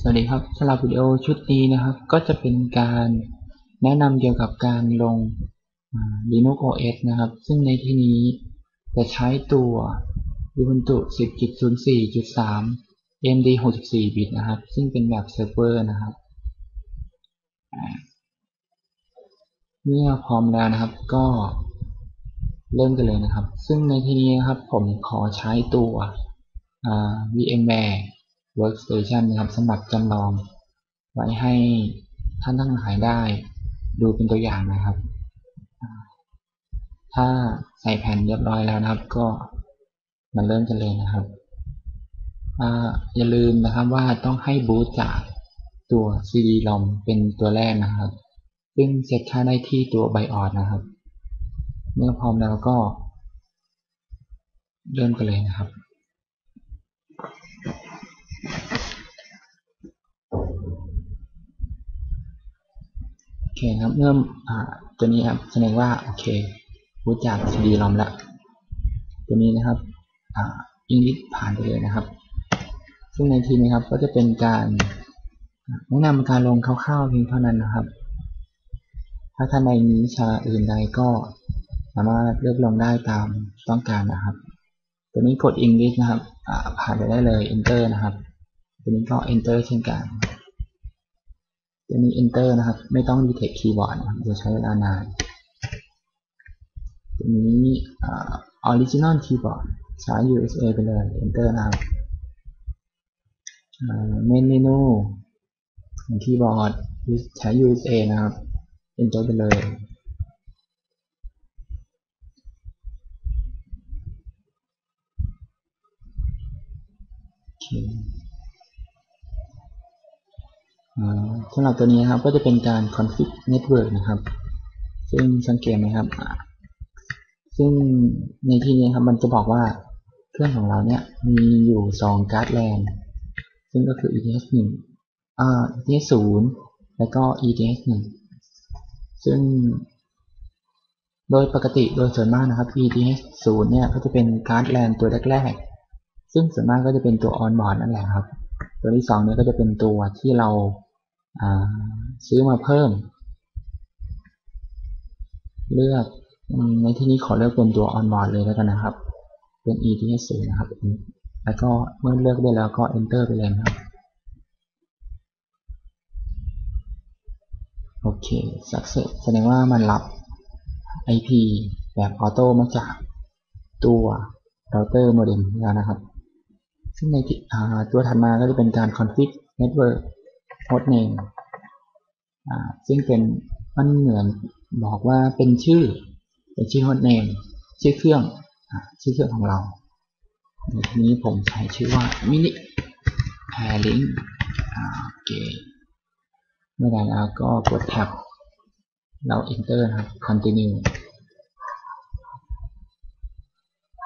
สวัสดีครับสำหรับวิดีโอชุดนี้นะครับ ก็จะเป็นการแนะนำเกี่ยวกับการลง Linux OS นะครับ ซึ่งในที่นี้จะใช้ตัว Ubuntu 10.04.3 AMD 64 บิตนะครับ ซึ่งเป็นแบบเซิร์ฟเวอร์นะครับ เมื่อพร้อมแล้วนะครับก็เริ่มกันเลยนะครับ ซึ่งในที่นี้นะครับผมขอใช้ตัว VMware Workstation นะครับสำหรับจำลอง ไว้ให้ท่านทั้งหลายได้ ดูเป็นตัวอย่างนะครับ ถ้าใส่แผ่นเรียบร้อยแล้วนะครับ ก็มาเริ่มกันเลยนะครับอย่าลืมนะครับว่าต้องให้บูตจากตัว CD-ROM เป็นตัวแรกนะครับ ซึ่งเซตค่าได้ที่ตัว BIOS นะครับ เมื่อพร้อมแล้วก็เริ่มกันเลยนะครับ โอเคครับเริ่มตัวนี้ครับแสดงว่าโอเครู้จัก CD ลอมแล้วตัวนี้นะครับอิงลิสผ่านไปเลยนะครับ ซึ่งในทีนี้ครับก็จะเป็นการแนะนำการลงคร่าวๆเพียงเท่านั้นนะครับ ถ้าท่านใดมีวิชาอื่นใดก็สามารถเลือกลงได้ตามต้องการนะครับ ตัวนี้กด English นะครับผ่านไปได้เลย Enter นะครับ ตัวนี้ก็ Enter เช่นกัน ตัวนี้ enter นะครับ ไม่ต้อง detect keyboard จะใช้เวลานาน ตัวนี้ original keyboard ใช้ USA ไปเลย enter นะครับ main menu ของคีย์บอร์ดใช้ USA นะครับ enter ไปเลยโอเค สำหรับตัวนี้ครับก็จะเป็นการ config network นะครับ ซึ่งสังเกตไหมครับ ซึ่งในที่นี้ครับมันจะบอกว่าเครื่องของเราเนี่ยมีอยู่ 2 การ์ดแลนซึ่งก็คือ ETS 1อ่า ETS 0แล้วก็ ETS 1ซึ่ง โดยปกติโดยส่วนมากนะครับ ETS 0เนี่ยก็จะเป็นการ์ดแลนตัวแรกๆซึ่งส่วนมากก็จะเป็นตัว on board นั่นแหละครับ ตัวที่2เนี่ยก็จะเป็นตัวที่เรา ซื้อมาเพิ่ม เลือกในที่นี้ขอเลือกเป็นตัว onboard เลยแล้วกันนะครับ เป็น ets นะครับ แล้วก็เมื่อเลือกได้แล้วก็ enter ไปเลยครับ โอเค success แสดงว่ามันรับ IP แบบออโต้มาจากตัวเราเตอร์โมเด็มแล้วนะครับ ซึ่งในตัวถัดมาก็จะเป็นการ config network host name ซึ่งเป็นมันเหมือนบอกว่าเป็นชื่อ เป็นชื่อ host name ชื่อเครื่องอชื่อเครื่องของเราในทีนี้ผมใช้ชื่อว่า mini pairing โอเคเมื่อไรแล้วก็กดแท็บเรา enter นะครับ continue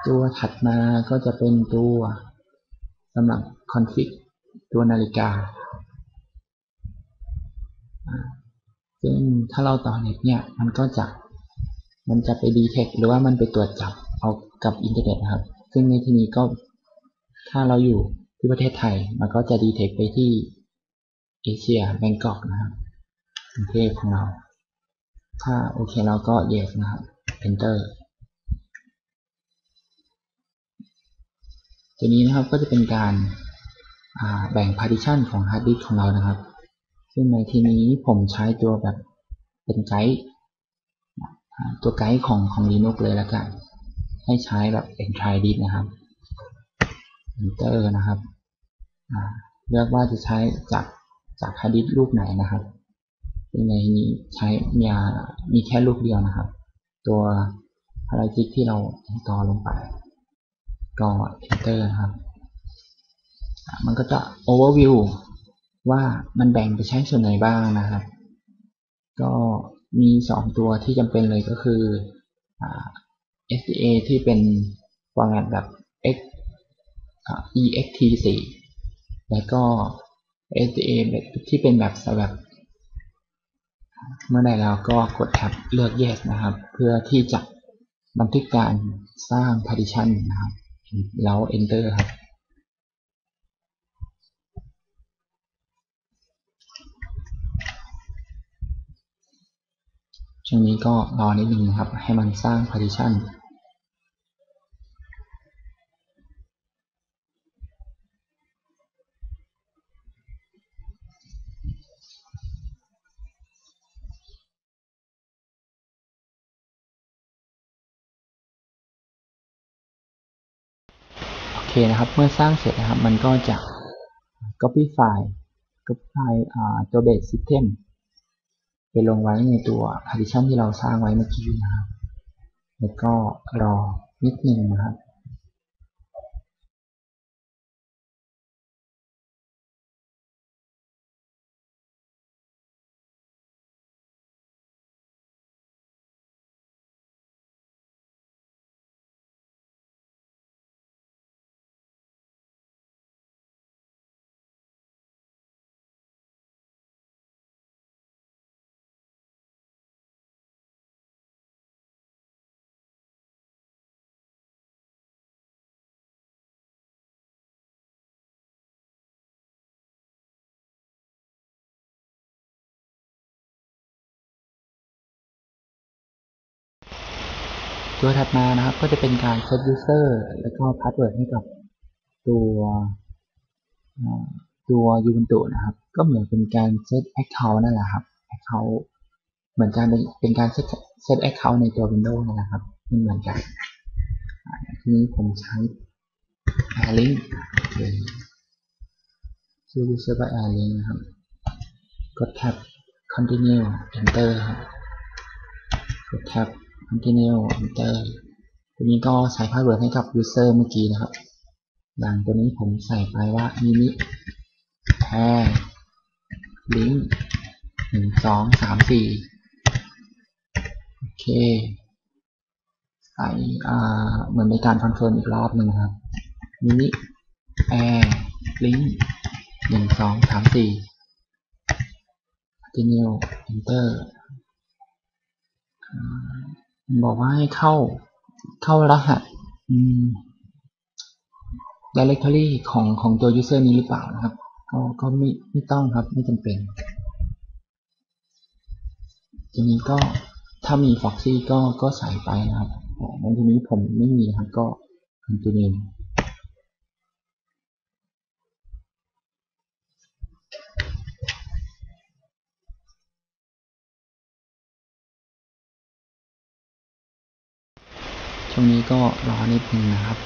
ตัวถัดมาก็จะเป็นตัวสำหรับ config ตัวนาฬิกา ซึ่งถ้าเราต่อเน็ตเนี่ย มันก็จะ มันจะไปดีเทคหรือว่ามันไปตรวจจับเอากับอินเทอร์เน็ตนะครับ ซึ่งในที่นี้ก็ ถ้าเราอยู่ที่ประเทศไทย มันก็จะดีเทคไปที่เอเชียแบงกอกนะครับกรุงเทพของเรา ถ้าโอเคเราก็ yes นะครับ enter ตัวนี้นะครับก็จะเป็นการแบ่ง partition ของ hard disk ของเรานะครับ ซึ่งในที่นี้ผมใช้ตัวแบบเป็นไกด์ตัวไกด์ของของ Linux เลยแล้วกันให้ใช้แบบเป็น try d i s นะครับ enter นะครับเลือกว่าจะใช้จากจากฮาร์ดดิสลูกไหนนะครับในนี้ใช้มีมีแค่ลูกเดียวนะครับ ตัวฮาร์ดดิสที่เราต่อลงไป ก็ enter นะครับ มันก็จะ overview ว่ามันแบ่งไปใช้ส่วนไหนบ้างนะครับ ก็มี 2 ตัวที่จำเป็นเลยก็คือ SDA ที่เป็นฟอร์แมตแบบ X ext4 แล้วก็ SDA แบบที่เป็นแบบสแบบเมื่อใดแล้วก็กดแท็บเลือก yes นะครับ เพื่อที่จะบันทึกการสร้าง partition นะครับ แล้ว enter ครับ ช่วงนี้ก็รอนิดนึงนะครับ ให้มันสร้าง partition โอเคนะครับ เมื่อสร้างเสร็จนะครับ มันก็จะ copy file copy file อ่าตัว base system ไปลงไว้ในตัว partition ที่เราสร้างไว้เมื่อกี้นะครับ แล้วก็รอนิดนึงนะครับ ตัวถัดมานะครับ ก็จะเป็นการ set user แล้วก็ password ให้กับตัวตัว Ubuntu นะครับ ก็เหมือนเป็นการ set account นั่นแหละครับ account เหมือนการเป็นการ set set account ในตัว Windows นั่นแหละครับมันเหมือนกันทีนี้ผมใช้ AirLink โอเคชื่อ user ว่า AirLink นะครับ กด tab continue enter ครับ กด tab continue enter ทีนี้ก็ใส่ password ให้กับ user เมื่อกี้นะครับ อย่างตัวนี้ผมใส่ไปว่า mini air link หนึ่งสองสามสี่โอเค ใส่อ่าเหมือนในการคอนเฟิร์มอีกรอบหนึ่งครับ mini air link หนึ่งสองสามสี่ continue enter อ่า บอกว่าให้เข้าเข้ารหัส directory ของของตัว user นี้หรือเปล่านะครับ ก็ก็ไม่ไม่ต้องครับไม่จำเป็นทีนี้ก็ถ้ามี Foxy ก็ก็ใส่ไปนะครับแต่ในทีนี้ผมไม่มีครับก็ continue ช่วงนี้ก็รอนิดนึงนะครับ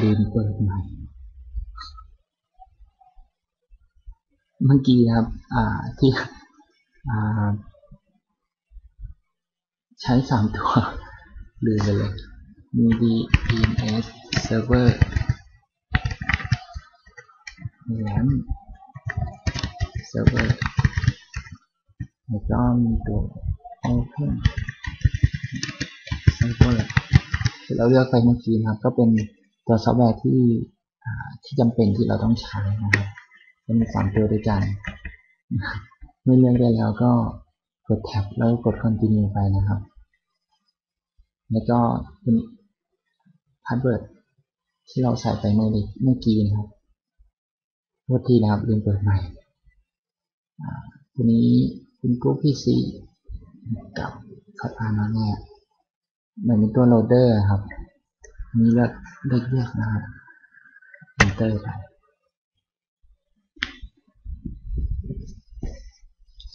ลืมเปิดใหม่เมื่อกี้ครับ อ่า ที่ อ่า ใช้สามตัว ลืมไปเลยมี DNS server แลม server แล้วก็มีตัว open server ที่เราเลือกไปเมื่อกี้นะครับ ก็เป็น ตัวซอฟต์แวร์ที่ที่จำเป็นที่เราต้องใช้นะครับจะมีสามตัวด้วยกันเมื่อเลือกได้แล้วก็กดแท็บแล้วกด continue ไปนะครับ แล้วก็เป็นพาสเวิร์ดที่เราใส่ไปเมื่อเมื่อกี้นะครับโทษทีนะครับลืมเปิดใหม่อ่าตัวนี้เป็นกรุ๊ป PC กับขับอ่านาแน่เหมือนเป็นตัวโหลดเดอร์ครับ มีเลือกเลือกเลือกนะครับ enter ไป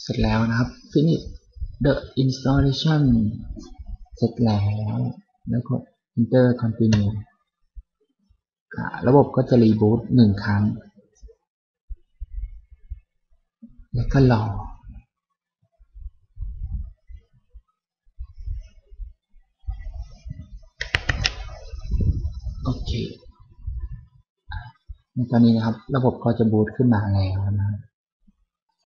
เสร็จแล้วนะครับ finish the installation เสร็จแล้ว แล้วกด enter continue อ่าระบบก็จะรีบูตหนึ่งครั้ง แล้วก็รอ โอเคตอนนี้นะครับ ระบบก็จะบูตขึ้นมาแล้วนะครับ